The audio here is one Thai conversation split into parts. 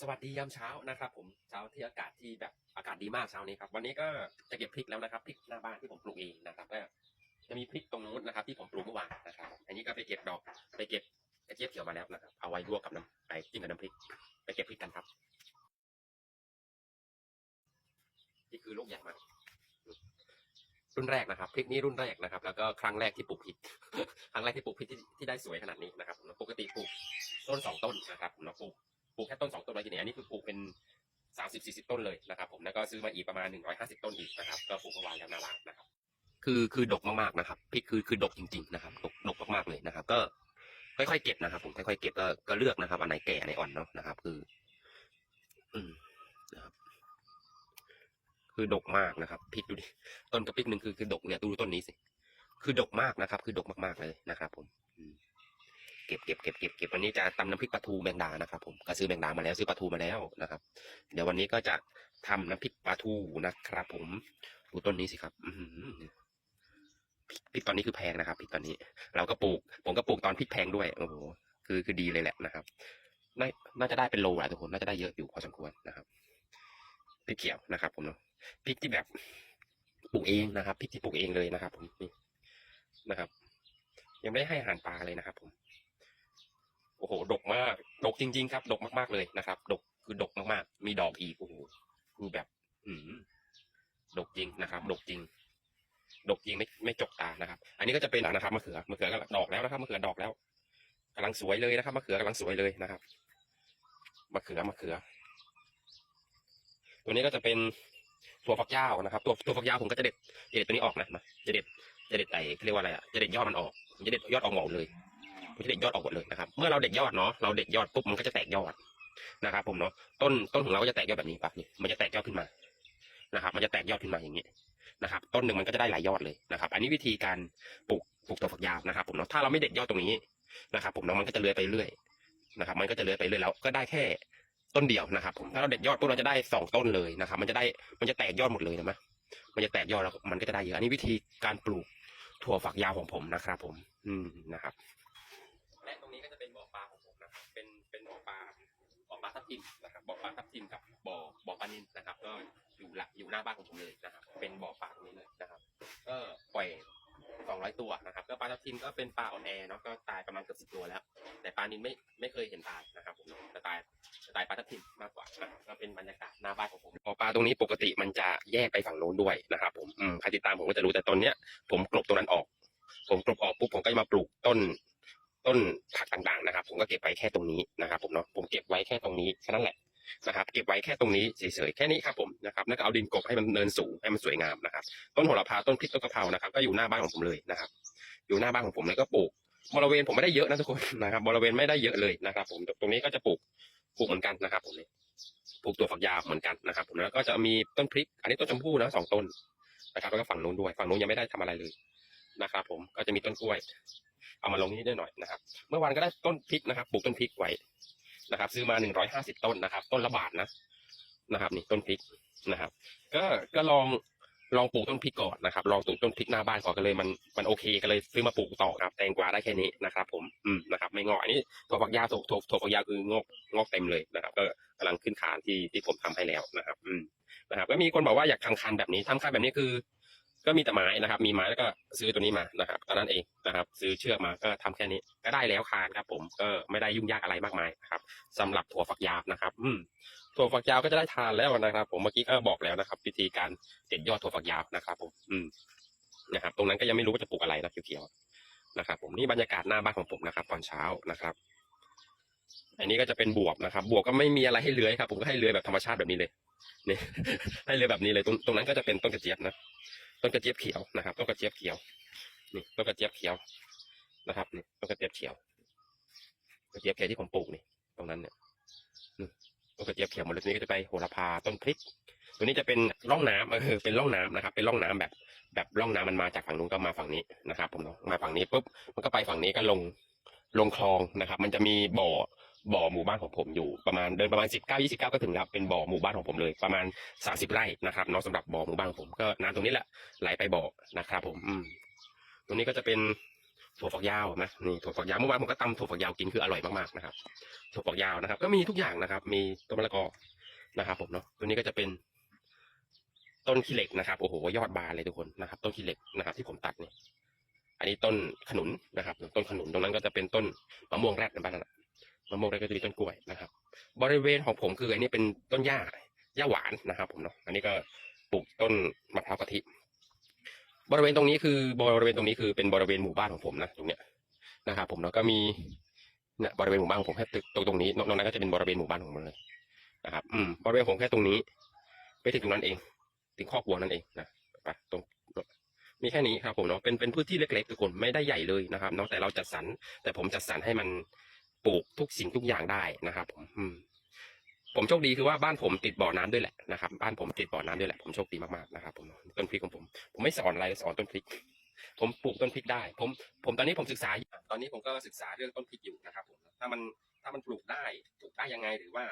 สวัสดียามเช้านะครับ ผมเช้าที่อากาศที่แบบอากาศดีมากเช้านี้ครับวันนี้ก็จะเก็บพริกแล้วนะครับพริกหน้าบ้านที่ผมปลูกเองนะครับก็จะมีพริกตรงนู้นนะครับ ที่ผมปลูกเมื่อวานนะครับ อันนี้ก็ไปเก็บดอกไปเก็บกระเจี๊ยบเขียวมาแล้วนะครับเอาไว้ลวกกับน้ำไปจิ้มกับน้ำพริก ไปเก็บพริกกันครับนี่คือลูกใหญ่มากรุ่นแรกนะครับพริกนี้รุ่นแรกนะครับ แล้วก็ครั้งแรกที่ปลูกพริก ครั้งแรกที่ปลูกพริกที่ที่ได้สวยขนาดนี้นะครับปกติปลูกต้นสองต้นนะครับผมปลูก ปลูกแค่ต้นสองต้นไว้ทีนี้อันนี้คือปลูกเป็นสามสิบสี่สิบต้นเลยนะครับ ผมแล้วก็ซื้อมาอีกประมาณหนึ่งร้อยห้าสิบต้นอีกนะครับก็ปลูกเมื่อวานแล้วนาบ้านนะครับ คือคือดกมากๆนะครับพริกคือคือดกจริง ๆ นะครับดกดกมากๆเลยนะครับ ก็ค่อยๆเก็บนะครับ ผมค่อยๆเก็บก็ก็เลือกนะครับอันไหนแก่อันไหนอ่อนเนาะนะครับ คือ อืมนะครับคือดกมากนะครับพริกดูดิต้นกระพริกหนึ่งคือคือดกเนี่ยดูต้นนี้สิคือดกมากนะครับ คือดกมากๆเลยนะครับ ผมอืม เก็บเก็บเก็บเก็บเก็บวันนี้จะตำน้ำพริกปลาทูแมงดานะครับ ผมก็ซื้อแมงดามาแล้วซื้อปลาทูมาแล้วนะครับ เดี๋ยววันนี้ก็จะทำน้ำพริกปลาทูนะครับ ผมดูต้นนี้สิครับ อืพริกตอนนี้คือแพงนะครับพริกตอนนี้ เราก็ปลูก ผมก็ปลูกตอนพริกแพงด้วยโอ้โหคือคือดีเลยแหละนะครับน่าน่าจะได้เป็นโลแหละทุกคนน่าจะได้เยอะอยู่พอสมควรนะครับพริกเขียวนะครับ ผมเนาะพริกที่แบบปลูกเองนะครับพริกที่ปลูกเองเลยนะครับ ผมนี่นะครับ ยังไม่ได้ให้อาหารปลาเลยนะครับ ผม อ้โหดกมากดกจริง ๆ ครับดกมากๆเลยนะครับดกคือดกมากๆ มีดอกอีกโอ้โหคือแบบ อืมดกจริงนะครับดกจริงดกจริงไม่ไม่จกตานะครับ อันนี้ก็จะเป็นนะครับมะเขือมะเขือก็ดอกแล้วนะครับมะเขือดอกแล้วกำลังสวยเลยนะครับมะเขือกำลังสวยเลยนะครับมะเขือมะเขือ ตัวนี้ก็จะเป็นตัวฝักยาวนะครับ ตัวตัวฝักยาวผมก็จะเด็ดจะเด็ดตัวนี้ออกนะมาจะเด็ดจะเด็ดไอ้เขาเรียกว่าอะไรอะจะเด็ดยอดมันออกจะเด็ดยอดออกหมดเลย ผมจะเด็ดยอดออกหมดเลยนะครับ เมื่อเราเด็ดยอดเนาะเราเด็ดยอดปุ๊บมันก็จะแตกยอดนะครับ ผมเนาะต้นต้นของเราก็จะแตกยอดแบบนี้ปั๊บนี่มันจะแตกยอดขึ้นมานะครับ มันจะแตกยอดขึ้นมาอย่างนี้นะครับ ต้นหนึ่งมันก็จะได้หลายยอดเลยนะครับ อันนี้วิธีการปลูกปลูกตัวฝักยาวนะครับ ผมเนาะถ้าเราไม่เด็ดยอดตรงนี้นะครับ ผมเนาะมันก็จะเลื้อยไปเรื่อยนะครับ มันก็จะเลื้อยไปเรื่อยแล้วก็ได้แค่ต้นเดียวนะครับ ผมถ้าเราเด็ดยอดปุ๊บเราจะได้สองต้นเลยนะครับ มันจะได้มันจะแตกยอดหมดเลยนะมั้ยมันจะแตกยอดแล้วมันก็จะได้เยอะอันนี้วิธีการปลูกถั่วฝักยาวของผมนะครับ ผม อืมนะครับ ทิมนะครับบ่อปลาทับทิมกับบ่อบ่อปลานินนะครับ ก็อยู่หลักอยู่หน้าบ้านของผมเลยนะครับ เป็นบ่อปลาตรงนี้เลยนะครับ ก็ปล่อยสองร้อยตัวนะครับก็ปลาทับทิมก็เป็นปลาอ่อนแอเนาะก็ตายประมาณเกือบสิบตัวแล้ว แต่ปลานินไม่ไม่เคยเห็นตายนะครับผมจะตายจะตายปลาทับทิมมากกว่านะก็เป็นบรรยากาศหน้าบ้านของผมบ่อปลาตรงนี้ปกติมันจะแยกไปฝั่งโน้นด้วยนะครับผมอืมใครติดตามผมก็จะรู้แต่ตอนเนี้ย ผมกลบตรงนั้นออก ผมกลบออกปุ๊บผมก็จะมาปลูกต้น ต้นผักต่างๆนะครับ ผมก็เก็บไว้แค่ตรงนี้นะครับ ผมเนาะผมเก็บไว้แค่ตรงนี้แค่นั้นแหละนะครับ เก็บไว้แค่ตรงนี้เฉยๆแค่นี้ครับผมนะครับแล้วก็เอาดินกบให้มันเนินสูงให้มันสวยงามนะครับ ต้นโหระพาต้นพริกต้นกะเพรานะครับ ก็อยู่หน้าบ้านของผมเลยนะครับ อยู่หน้าบ้านของผมแล้วก็ปลูกบริเวณผมไม่ได้เยอะนะทุกคนนะครับบริเวณไม่ได้เยอะเลยนะครับ ผมตรงนี้ก็จะปลูกปลูกเหมือนกันนะครับ ผมเนี่ยปลูกตัวฝักยาวเหมือนกันนะครับ ผมแล้วก็จะมีต้นพริก อันนี้ต้นชมพู่นะสองต้นนะครับแล้วก็ฝั่งนู้นด้วยฝั่งนู้นยังไม่ได้ทำอะไรเลยนะครับ ผมก็จะมีต้นกล้วย เอามาลงนี้ได้หน่อยนะครับ เมื่อวานก็ได้ต้นพริกนะครับ ปลูกต้นพริกไว้นะครับ ซื้อมาหนึ่งร้อยห้าสิบต้นนะครับ ต้นละบาทนะนะครับ นี่ต้นพริกนะครับ ก็ก็ลองลองปลูกต้นพริกก่อนนะครับ ลองปลูกต้นพริกหน้าบ้านก่อนก็เลยมันมันโอเคก็เลยซื้อมาปลูกต่อครับ แตงกวาได้แค่นี้นะครับ ผม อืมนะครับ ไม่งอกอันนี้ถั่วฝักยาวถั่วถั่วถั่วฝักยาวคืองอกงอกเต็มเลยนะครับ ก็กำลังขึ้นคานที่ที่ผมทำให้แล้วนะครับ อืมนะครับ ก็มีคนบอกว่าอยากทำคันแบบนี้ทำคันแบบนี้คือ ก็มีแต่ไม้นะครับ มีไม้แล้วก็ซื้อตัวนี้มานะครับตอนนั้นเองนะครับ ซื้อเชือกมาก็ทำแค่นี้ ก็ได้แล้วคานครับ ผมก็ไม่ได้ยุ่งยากอะไรมากมายนะครับสำหรับถั่วฝักยาวนะครับ อืมถั่วฝักยาวก็จะได้ทานแล้วนะครับ ผมเมื่อกี้ก็บอกแล้วนะครับ วิธีการเด็ดยอดถั่วฝักยาวนะครับ ผม อืมนะครับ ตรงนั้นก็ยังไม่รู้ว่าจะปลูกอะไรนะเขียวๆนะครับ ผมนี่บรรยากาศหน้าบ้านของผมนะครับ ตอนเช้านะครับอันนี้ก็จะเป็นบวบนะครับ บวบก็ไม่มีอะไรให้เลื้อยครับ ผมก็ให้เลื้อยแบบธรรมชาติแบบนี้เลยนี่ให้เลื้อยแบบนี้เลยตรงตรงนั้นก็จะเป็นต้นกระเจี๊ยบนะ ต้นกระเจี๊ยบเขียวนะครับต้นกระเจี๊ยบเขียวนี่ต้นกระเจี๊ยบเขียวนะครับนี่ต้นกระเจี๊ยบเขียวกระเจี๊ยบเขียวที่ผมปลูกนี่ตรงนั้นเนี่ยนี่ต้นกระเจี๊ยบเขียวหมดเลยตัวนี้ก็จะไปโหระพาต้นพริก ตัวนี้จะเป็นร่องน้ำเออเป็นร่องน้ำนะครับ เป็นร่องน้ำแบบ แบบร่องน้ำมันมาจากฝั่งนู้นก็มาฝั่งนี้นะครับ ผมเนาะมาฝั่งนี้ปุ๊บมันก็ไปฝั่งนี้ก็ลงลงคลองนะครับ มันจะมีบ่อ บ่อหมู่บ้านของผมอยู่ประมาณเดินประมาณสิบเก้ายี่สิบเก้าก็ถึงแล้วเป็นบ่อหมู่บ้านของผมเลย ประมาณสามสิบไร่นะครับเนาะสำหรับบ่อหมู่บ้านของผมก็น้ำตรงนี้แหละไหลไปบ่อนะครับ ผมอืมตรงนี้ก็จะเป็นถั่วฝักยาวนะนี่ถั่วฝักยาวเมื่อวานผมก็ตำถั่วฝักยาวกินคืออร่อยมากๆนะครับถั่วฝักยาวนะครับ ก็มีทุกอย่างนะครับ มีต้นมะละกอนะครับ ผมเนาะตัวนี้ก็จะเป็น ต้นขี้เหล็กนะครับโอ้โหยอดบานเลยทุกคนนะครับ ต้นขี้เหล็กนะครับ ที่ผมตัดเนี่ยอันนี้ต้นขนุนนะครับ ต้นขนุนตรงนั้นก็จะเป็นต้นมะม่วงแรดในบ้านนะ มะม่วงแรดก็จะมีต้นกล้วยนะครับ บริเวณของผมคืออันนี้เป็นต้นหญ้าหญ้าหวานนะครับ ผมเนาะอันนี้ก็ปลูกต้นมะพร้าวกะทิ บริเวณตรงนี้คือบริเวณตรงนี้คือเป็นบริเวณหมู่บ้านของผมนะตรงเนี้ยนะครับ ผมแล้วก็มีเนี่ยบริเวณหมู่บ้านของผมแค่ตึกตรงตรงนี้นอกนั้นก็จะเป็นบริเวณหมู่บ้านของผมเลยนะครับ อืมบริเวณผมแค่ตรงนี้ ไปถึงตรงนั้นเอง ถึงข้อกวัวนั่นเองนะไปตรงมีแค่นี้ครับผมเนาะเป็นเป็นพื้นที่เล็กๆทุกคนไม่ได้ใหญ่เลยนะครับเนาะแต่เราจัดสรรแต่ผมจัดสรรให้มัน ปลูกทุกสิ่งทุกอย่างได้นะครับ ผมอืมผมโชคดีคือว่าบ้านผมติดบ่อน้ำด้วยแหละนะครับ บ้านผมติดบ่อน้ำด้วยแหละผมโชคดีมากๆนะครับผมต้นพริกของผม ผมไม่สอนอะไรสอนต้นพริก ผมปลูกต้นพริกได้ ผม ผมตอนนี้ผมศึกษาอยู่ตอนนี้ผมก็ศึกษาเรื่องต้นพริกอยู่นะครับ ผมถ้ามันถ้ามันปลูกได้ปลูกได้ยังไงหรือว่า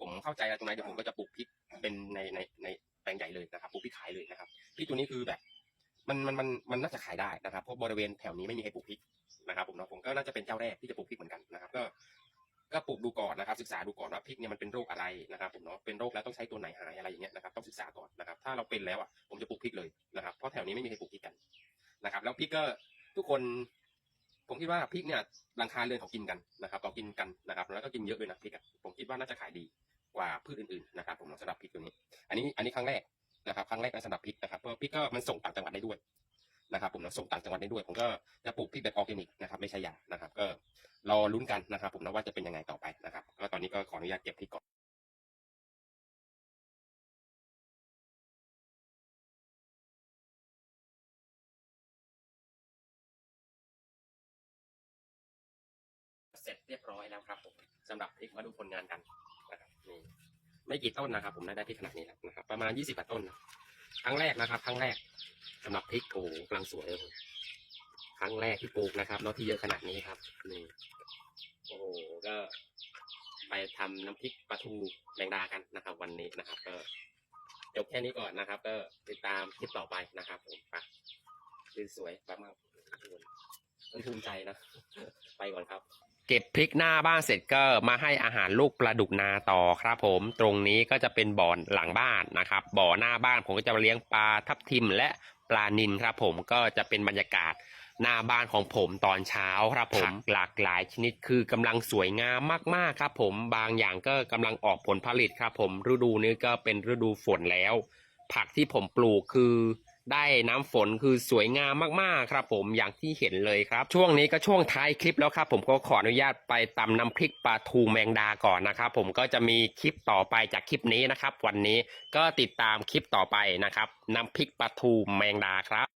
ผมเข้าใจอะไรตรงไหนเดี๋ยวผมก็จะปลูกพริกเป็นในในในแปลงใหญ่เลยนะครับปลูกพริกขายเลยนะครับพริกตัวนี้คือแบบ มันมันมันมันน่าจะขายได้นะครับเพราะบริเวณแถวนี้ไม่มีใครปลูกพริกนะครับ ผมเนาะผมก็น่าจะเป็นเจ้าแรกที่จะปลูกพริกเหมือนกัน ก็ก็ปลูกดูก่อนนะครับ ศึกษาดูก่อนว่าพริกเนี่ยมันเป็นโรคอะไรนะครับผมเนาะเป็นโรคแล้วต้องใช้ตัวไหนหายอะไรอย่างเงี้ยนะครับต้องศึกษาก่อนนะครับ ถ้าเราเป็นแล้วอะผมจะปลูกพริกเลยนะครับเพราะแถวนี้ไม่มีใครปลูกพริกกันนะครับ แล้วพริกก็ทุกคน ผมคิดว่าพริกเนี่ยรังคาเรือนเขากินกันนะครับเขากินกันนะครับแล้วก็กินเยอะด้วยนะพริกผมคิดว่าน่าจะขายดีกว่าพืชอื่นๆนะครับผมสำหรับพริกตัวนี้ อันนี้อันนี้ครั้งแรกนะครับครั้งแรกในสำหรับพริกนะครับเพราะพริกก็มันส่งต่างจังหวัดได้ด้วย นะครับผมนะส่งต่างจังหวัดได้ด้วย ผมก็จะปลูกพริกแบบออร์แกนิกนะครับไม่ใช่ยานะครับ ก็รอลุ้นกันนะครับ ผมนะว่าจะเป็นยังไงต่อไปนะครับก็ตอนนี้ก็ขออนุญาตเก็บพริกก่อนเสร็จเรียบร้อยแล้วครับผมสำหรับพริกมาดูผลงานกันนะครับนี่ไม่กี่ต้นนะครับ ผมได้ได้พริกขนาดนี้แล้วนะครับ ประมาณยี่สิบต้นครั้งแรกนะครับครั้งแรก สำหรับพริกโอ้โหกำลังสวยเลยครั้งแรกที่ปลูกนะครับแล้วที่เยอะขนาดนี้ครับนี่โอ้โหก็ ไปทำน้ำพริกปลาทูแมงดากันนะครับ วันนี้นะครับ ก็จบแค่นี้ก่อนนะครับ ก็ติดตามคลิปต่อไปนะครับ ผมไปคือสวยมากๆมันภูมิใจนะ ไปก่อนครับ เก็บพริกหน้าบ้านเสร็จก็มาให้อาหารลูกปลาดุกนาต่อครับผม ตรงนี้ก็จะเป็นบ่อหลังบ้านนะครับ บ่อหน้าบ้านผมก็จะเลี้ยงปลาทับทิมและ ปลานินครับผมก็จะเป็นบรรยากาศหน้าบ้านของผมตอนเช้าครับผมหลากหลายชนิดคือกำลังสวยงามมากๆครับผมบางอย่างก็กำลังออกผลผลิตครับผมฤดูนี้ก็เป็นฤดูฝนแล้ว ผักที่ผมปลูกคือ ได้น้ำฝนคือสวยงามมากๆครับ ผมอย่างที่เห็นเลยครับ ช่วงนี้ก็ช่วงท้ายคลิปแล้วครับ ผมก็ขออนุญาตไปตำน้ำพริกปลาทูแมงดาก่อนนะครับ ผมก็จะมีคลิปต่อไปจากคลิปนี้นะครับ วันนี้ก็ติดตามคลิปต่อไปนะครับน้ำพริกปลาทูแมงดาครับ